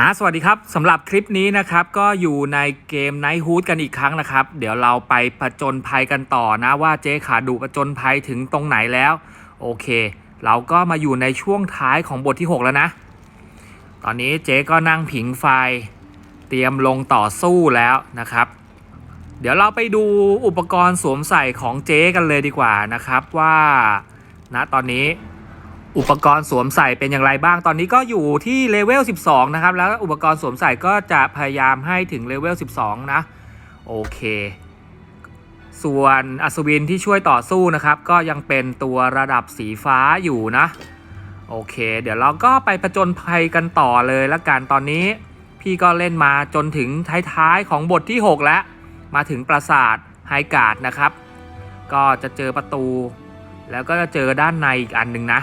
อ่าสวัสดีครับสำหรับคลิปนี้นะครับ ก็อยู่ในเกม Night h o o d กันอีกครั้งนะครับ เดี๋ยวเราไปผจญภัยกันต่อนะว่าเจ๊ขาดูผจญภัยถึงตรงไหนแล้ว โอเค เราก็มาอยู่ในช่วงท้ายของบทที่ 6 แล้วนะ ตอนนี้เจ๊ก็นั่งผิงไฟ เตรียมลงต่อสู้แล้วนะครับ เดี๋ยวเราไปดูอุปกรณ์สวมใส่ของเจ๊กันเลยดีกว่านะครับว่าณตอนนี้ อุปกรณ์สวมใส่เป็นอย่างไรบ้าง ตอนนี้ก็อยู่ที่เลเวล 12 นะครับ แล้วอุปกรณ์สวมใส่ก็จะพยายามให้ถึงเลเวล 12 นะ โอเค ส่วนอัศวินที่ช่วยต่อสู้นะครับ ก็ยังเป็นตัวระดับสีฟ้าอยู่นะ โอเค เดี๋ยวเราก็ไปผจญภัยกันต่อเลยละกัน ตอนนี้ พี่ก็เล่นมาจนถึงท้ายๆของบทที่ 6 แล้ว มาถึงปราสาทไฮการ์ดนะครับ ก็จะเจอประตู แล้วก็จะเจอด้านในอีกอันหนึ่งนะ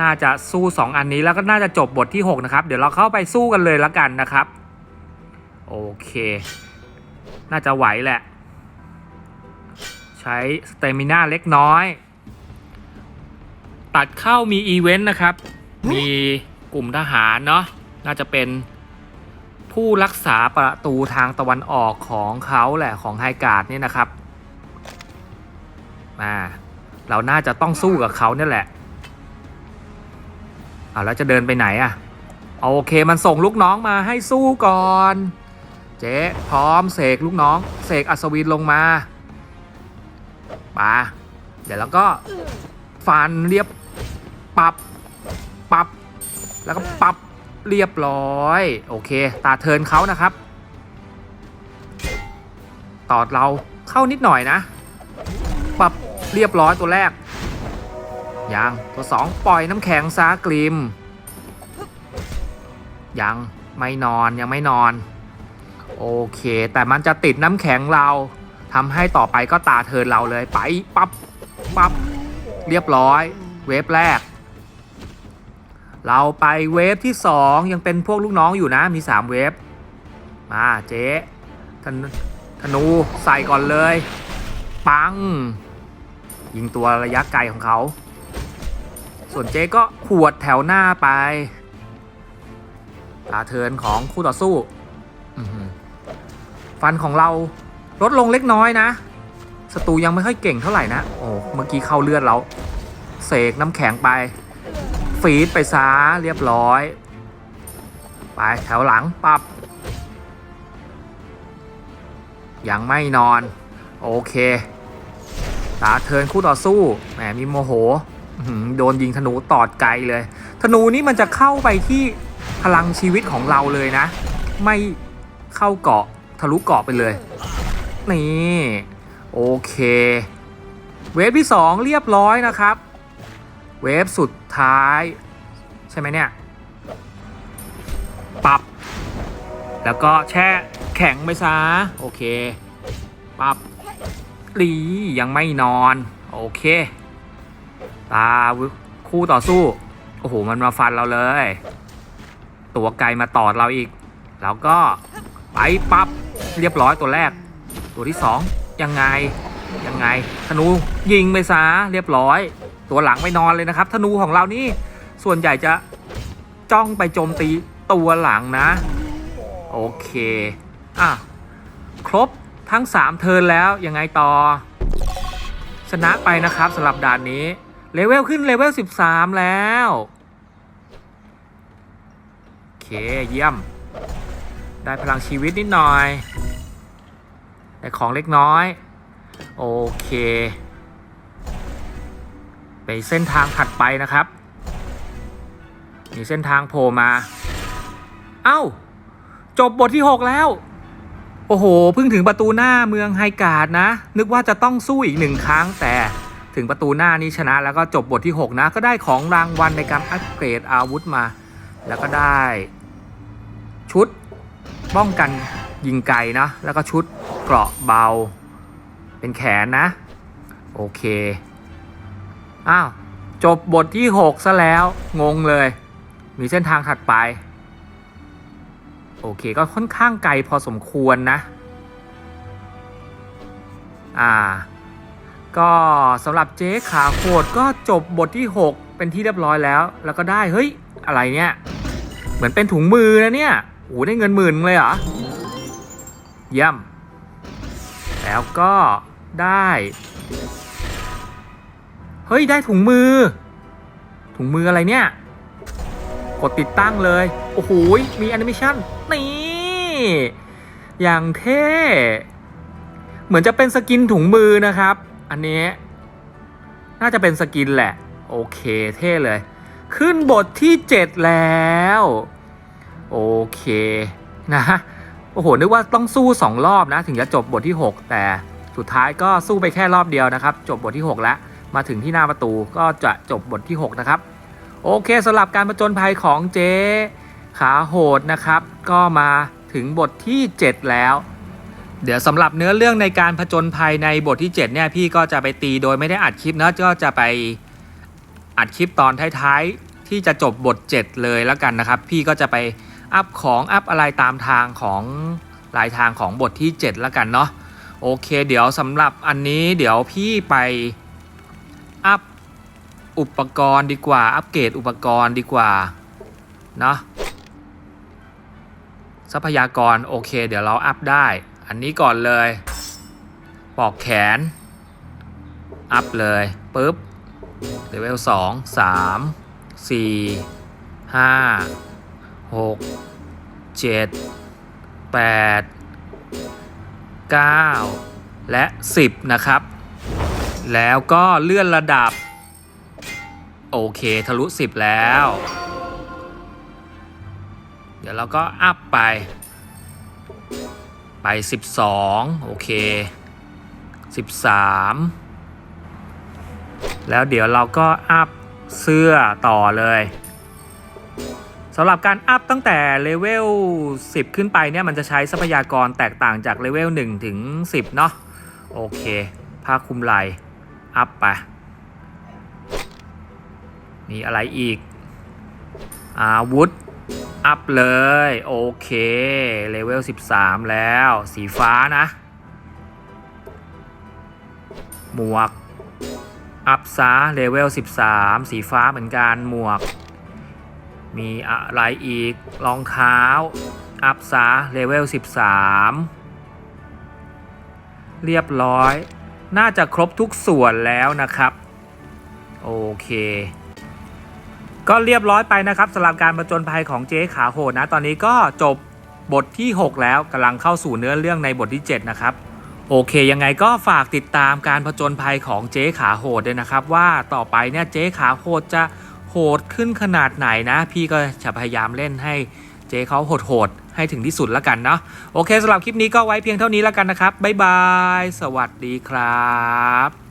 น่าจะสู้ 2 อันนี้แล้วก็น่าจะจบบทที่ 6 นะครับ เดี๋ยวเราเข้าไปสู้กันเลยแล้วกันนะครับ โอเค น่าจะไหวแหละ ใช้สเตมิน่าเล็กน้อย ตัดเข้ามีอีเวนต์นะครับ มีกลุ่มทหารเนาะน่าจะเป็นผู้รักษาประตูทางตะวันออกของเขาแหละของไฮการ์ดนี่นะครับมาเราน่าจะต้องสู้กับเขาเนี่ยแหละ อ่าแล้วจะเดินไปไหนอะโอเคมันส่งลูกน้องมาให้สู้ก่อน เจ๊พร้อมเสกลูกน้องเสกอัศวินลงมาปาเดี๋ยวแล้วก็ฟันเรียบปรับปรับแล้วก็ปรับเรียบร้อย โอเค ตาเทินเขานะครับ ตอดเราเข้านิดหน่อยนะ ปรับเรียบร้อยตัวแรก ยังตัวสองปล่อยน้ำแข็งซากริม ยังไม่นอนยังไม่นอน โอเค แต่มันจะติดน้ำแข็งเราทำให้ต่อไปก็ตาเทินเราเลยไปปับ๊บปับ๊บเรียบร้อย เวฟแรก เราไปเวฟที่สองยังเป็นพวกลูกน้องอยู่นะมีสามเวฟมาเจ๊ธนธนูใส่ก่อนเลย ปัง ยิงตัวระยะไกลของเขา ส่วนเจ๊ก็ขวดแถวหน้าไปตาเทินของคู่ต่อสู้ฟันของเราลดลงเล็กน้อยนะศัตรูยังไม่ค่อยเก่งเท่าไหร่นะ โอ้เมื่อกี้เข้าเลือดเราเสกน้ำแข็งไป ฟีดไปซาเรียบร้อย ไปแถวหลังปับยังไม่นอน โอเคตาเทินคู่ต่อสู้แหมมีโมโห โดนยิงธนูตอดไกลเลย ธนูนี่มันจะเข้าไปที่พลังชีวิตของเราเลยนะ ไม่เข้าเกาะทะลุเกาะไปเลย นี่ โอเค เวฟที่ 2 เรียบร้อยนะครับ เวฟสุดท้าย ใช่ไหมเนี่ย ปรับ แล้วก็แช่แข็งไปซะ โอเค ปรับลียังไม่นอน โอเค ตาคู่ต่อสู้ โอ้โห มันมาฟันเราเลย ตัวไกลมาตอดเราอีก แล้วก็ไปปับ๊บเรียบร้อยตัวแรก ตัวที่สองยังไงยังไงธนูยิงไปซะเรียบร้อย ตัวหลังไม่นอนเลยนะครับธนูของเรานี่ส่วนใหญ่จะจ้องไปโจมตีตัวหลังนะ โอเคอะครบทั้ง 3 เทิร์นแล้วยังไงต่อ ชนะไปนะครับสำหรับด่านนี้ เลเวลขึ้นเลเวล 13 แล้ว โอเค เยี่ยม ได้พลังชีวิตนิดหน่อย ได้ของเล็กน้อย โอเค ไปเส้นทางถัดไปนะครับมีเส้นทางโผล่มา เอ้า จบบทที่ 6 แล้ว โอ้โห เพิ่งถึงประตูหน้าเมืองไฮการ์ดนะ นึกว่าจะต้องสู้อีกหนึ่งครั้งแต่ ถึงประตูหน้านี้ชนะแล้วก็จบบทที่ 6 นะ ก็ได้ของรางวัลในการอัปเกรดอาวุธมา แล้วก็ได้ชุดป้องกันยิงไกลนะ แล้วก็ชุดเกราะเบา เป็นแขนนะ โอเค อ้าว จบบทที่ 6 ซะแล้ว งงเลย มีเส้นทางถัดไป โอเค ก็ค่อนข้างไกลพอสมควรนะ อ่า ก็สำหรับเจ๊ขาโคดก็จบบทที่ 6 เป็นที่เรียบร้อยแล้ว แล้วก็ได้เฮ้ยอะไรเนี่ย เหมือนเป็นถุงมือนะเนี่ยโอ้ได้เงินหมื่นเลยเหรอเยี่ยม แล้วก็ได้ เฮ้ยได้ถุงมือ ถุงมืออะไรเนี่ย กดติดตั้งเลย โอ้โหมีแอนิเมชันนี่ อย่างเท่ เหมือนจะเป็นสกินถุงมือนะครับ อันนี้ น่าจะเป็นสกินแหละ โอเคเท่เลย ขึ้นบทที่ 7 แล้ว โอเคนะโอ้โหนึกว่าต้องสู้ 2 รอบนะ ถึงจะจบบทที่ 6 แต่สุดท้ายก็สู้ไปแค่รอบเดียวนะครับ จบบทที่ 6 แล้ว มาถึงที่หน้าประตูก็จะจบบทที่ 6 นะครับ โอเคสำหรับการประจนภัยของเจ๊ขาโหดนะครับ ก็มาถึงบทที่ 7 แล้ว เดี๋ยวสำหรับเนื้อเรื่องในการผจญภัยในบทที่ 7 เนี่ย พี่ก็จะไปตีโดยไม่ได้อัดคลิปเนอะก็จะไปอัดคลิปตอนท้ายๆ ที่จะจบบท 7 เลยแล้วกันนะครับ พี่ก็จะไปอัพของอัพอะไรตามทางของลายทางของบทที่ 7 แล้วกันเนาะโอเค เดี๋ยวสำหรับอันนี้เดี๋ยวพี่ไปอัพอุปกรณ์ดีกว่า อัปเกรดอุปกรณ์ดีกว่าเนาะทรัพยากรโอเค เดี๋ยวเราอัพได้ อันนี้ก่อนเลยปอกแขน อัพเลยปุ๊บเลเวลสองสามสี่ห้าหกเจ็ดแปดเก้าและสิบนะครับ แล้วก็เลื่อนระดับ โอเค ทะลุ 10 แล้ว เดี๋ยวเราก็อัพไป 12 โอเค 13 แล้วเดี๋ยวเราก็อัพเสื้อต่อเลยสำหรับการอัพตั้งแต่เลเวล 10 ขึ้นไปเนี่ยมันจะใช้ทรัพยากรแตกต่างจากเลเวล 1 ถึง 10 เนาะโอเคผ้าคลุมไหลอัพไป มีอะไรอีกอาวุธ อัพเลย โอเคเลเวล 13 แล้ว สีฟ้านะ หมวก อัพซะเลเวล 13 สีฟ้าเหมือนกันหมวก มีอะไรอีกรองเท้า อัพซะเลเวล 13 เรียบร้อย น่าจะครบทุกส่วนแล้วนะครับ โอเค ก็เรียบร้อยไปนะครับสำหรับการประจนภัยของเจ๊ขาโหดนะ ตอนนี้ก็จบบทที่ 6 แล้วกำลังเข้าสู่เนื้อเรื่องในบทที่ 7 นะครับ โอเค ยังไงก็ฝากติดตามการผจญภัยของเจ๊ขาโหดด้วยนะครับ ว่าต่อไปเนี่ยเจ๊ขาโหดจะโหดขึ้นขนาดไหนนะ พี่ก็จะพยายามเล่นให้เจ๊เขาโหดๆให้ถึงที่สุดแล้วกันเนาะโอเคสำหรับคลิปนี้ก็ไว้เพียงเท่านี้แล้วกันนะครับบ๊ายบาย สวัสดีครับ